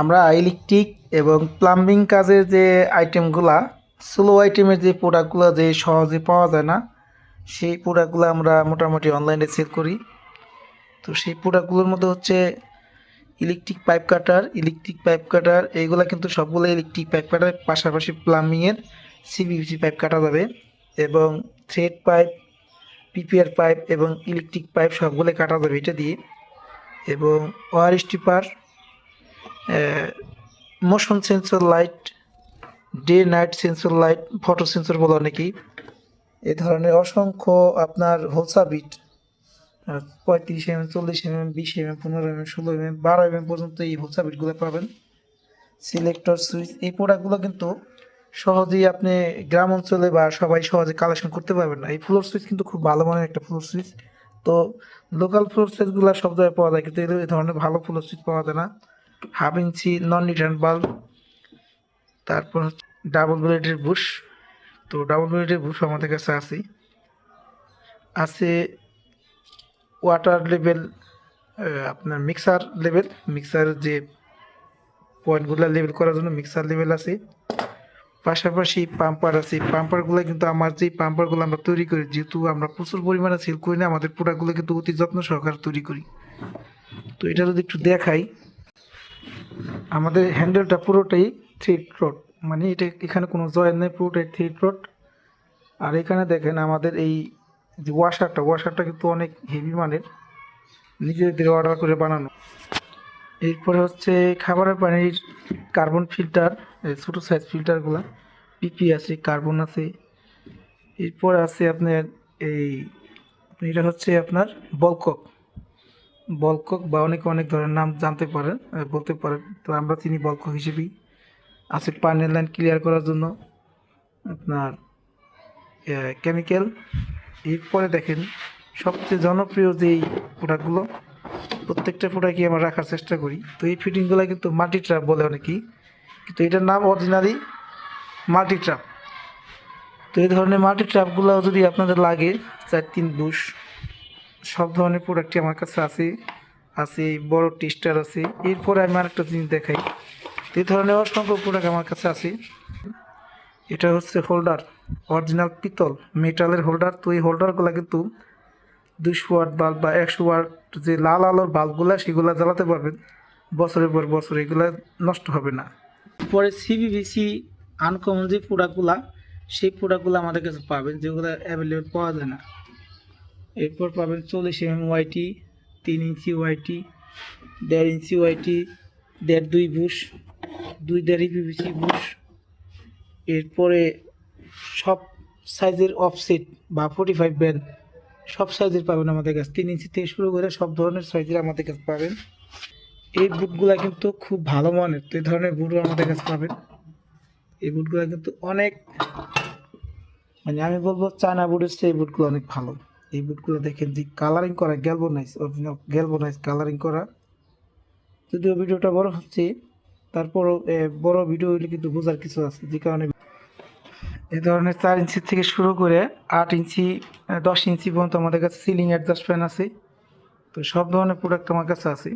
আমরা ইলেকট্রিক এবং প্লাম্বিং কাজের যে আইটেমগুলা স্লো আইটেমের যে প্রোডাক্টগুলো যে সহজে পাওয়া যায় না, সেই প্রোডাক্টগুলো আমরা মোটামুটি অনলাইনে সেল করি। তো সেই প্রোডাক্টগুলোর মধ্যে হচ্ছে electric pipe cutter electric pipe cutter এইগুলো কিন্তু সবগুলো ইলেকট্রিক পাইপ কাটার পাশাপাশি প্লাম্বিংয়ের সিবিভিসি পাইপ কাটা যাবে এবং থ্রেড পাইপ পিপিআর পাইপ এবং ইলেকট্রিক পাইপ সবগুলো কাটা যাবে এটা দিয়ে। এবং wire stripper motion sensor light day night sensor light photo sensor বলে অনেকেই। এ ধরনের অসংখ্য আপনার হোলসা বিট পঁয়ত্রিশ এম এম চল্লিশ এম এম বিশ এম এম পনেরো এম এম ষোলো এম এম বারো এম এম পর্যন্ত এই হোলসা বিটগুলো পাবেন। সিলেক্টর সুইচ এই প্রোডাক্টগুলো কিন্তু সহজেই আপনি গ্রাম অঞ্চলে বা সবাই সহজে কালেকশন করতে পারবেন না। এই ফ্লোর সুইচ কিন্তু খুব ভালো মানের একটা ফ্লোর সুইচ তো লোকাল ফ্লোর সুইচগুলো সব জায়গায় পাওয়া যায়, কিন্তু এই ধরনের ভালো ফ্লোর সুইচ পাওয়া যায় না। Half inch non return bulb তারপর ডাবল ব্লেডের বুশ তো ডাবল ব্লেডের বুশ আমাদের কাছে আছে। আছে ওয়াটার লেভেল আপনার মিক্সার লেভেল মিক্সার যে পয়েন্টগুলো লেভেল করার জন্য মিক্সার লেভেল আছে। পাশাপাশি পাম্পার আছে। পাম্পারগুলো কিন্তু আমার যে পাম্পারগুলো আমরা তৈরি করি, যেহেতু আমরা প্রচুর পরিমাণে সেল করি না, আমাদের প্রোডাক্টগুলো কিন্তু অতি যত্ন সহকারে তৈরি করি। তো এটা যদি একটু দেখাই। আমাদের হ্যান্ডেলটা পুরোটাই থ্রেড রড মানে এটা এখানে কোনো জয়েন নেই, পুরোটাই থ্রেড রড আর এখানে দেখেন আমাদের এই যে ওয়াশারটা ওয়াশারটা কিন্তু অনেক হেভি মানের, নিজেদের অর্ডার করে বানানো। এরপরে হচ্ছে খাবারের পানির কার্বন ফিল্টার ছোটো সাইজ ফিল্টারগুলো পিপি আছে কার্বন আছে। এরপর আছে আপনার এই, এটা হচ্ছে আপনার বলকক বলকক বা অনেকে অনেক ধরনের নাম জানতে পারেন বলতে পারেন। তো আমরা চিনি বলকক হিসেবেই আছে পানির লাইন ক্লিয়ার করার জন্য আপনার কেমিক্যাল এরপরে দেখেন, সবচেয়ে জনপ্রিয় যেই প্রোডাক্টগুলো প্রত্যেকটা প্রোডাক্টই আমরা রাখার চেষ্টা করি। তো এই ফিটিংগুলো কিন্তু মাল্টি ট্র্যাপ বলে অনেকেই, কিন্তু এটার নাম অরিজিনালি মাল্টি ট্র্যাপ তো এই ধরনের মাল্টি ট্র্যাপগুলো যদি আপনাদের লাগে, চার, তিন বুশ সব ধরনের প্রোডাক্টই আমার কাছে আছে আছে বড় টিস্টার আছে এরপরে আমি আরেকটা জিনিস দেখাই। এই ধরনের অসংখ্য প্রোডাক্ট আমার কাছে আছে এটা হচ্ছে হোল্ডার অরিজিনাল পিতল মেটালের হোল্ডার তো এই হোল্ডারগুলো কিন্তু দুশো ওয়াট বাল্ব বা একশো ওয়াট যে লাল আলোর বাল্বগুলো সেগুলো জ্বালাতে পারবেন। বছরের পর বছর এগুলো নষ্ট হবে না। পরে সিবিবিসি আনকমন যে প্রোডাক্টগুলা সেই প্রোডাক্টগুলো আমাদের কাছে পাবেন, যেগুলো অ্যাভেলেবেল পাওয়া যায় না। এরপর পাবেন চল্লিশ এম ওয়াইটি, তিন ইঞ্চি ওয়াইটি, দেড় ইঞ্চি ওয়াইটি, দেড় দুই বুশ, দুই দেড় পিভিসি বুশ। এরপরে সব সাইজের অফসেট বা ফোর্টি ফাইভ ব্যান্ড সব সাইজের পাবেন আমাদের কাছে। তিন ইঞ্চি থেকে শুরু করে সব ধরনের সাইজের আমাদের কাছে পাবেন। এই বুটগুলা কিন্তু খুব ভালো মানের, তো এই ধরনের বুটও আমাদের কাছে পাবেন। এই বুটগুলো কিন্তু অনেক মানে আমি বলব চায়না বুটের এই বুটগুলো অনেক ভালো। এই বুটগুলো দেখেন যে কালারিং করা গ্যালবোনাইজ অরিজিনাল গ্যালবোনাইজ কালারিং করা। যদিও ভিডিওটা বড় হচ্ছে, তারপরও বড় ভিডিও হইলে কিন্তু বোঝার কিছু আছে। যে কারণে এ ধরনের চার ইঞ্চি থেকে শুরু করে আট ইঞ্চি দশ ইঞ্চি পর্যন্ত আমাদের কাছে সিলিং অ্যাডজাস্ট ফ্যান আছে। তো সব ধরনের প্রোডাক্ট আমার কাছে আছে।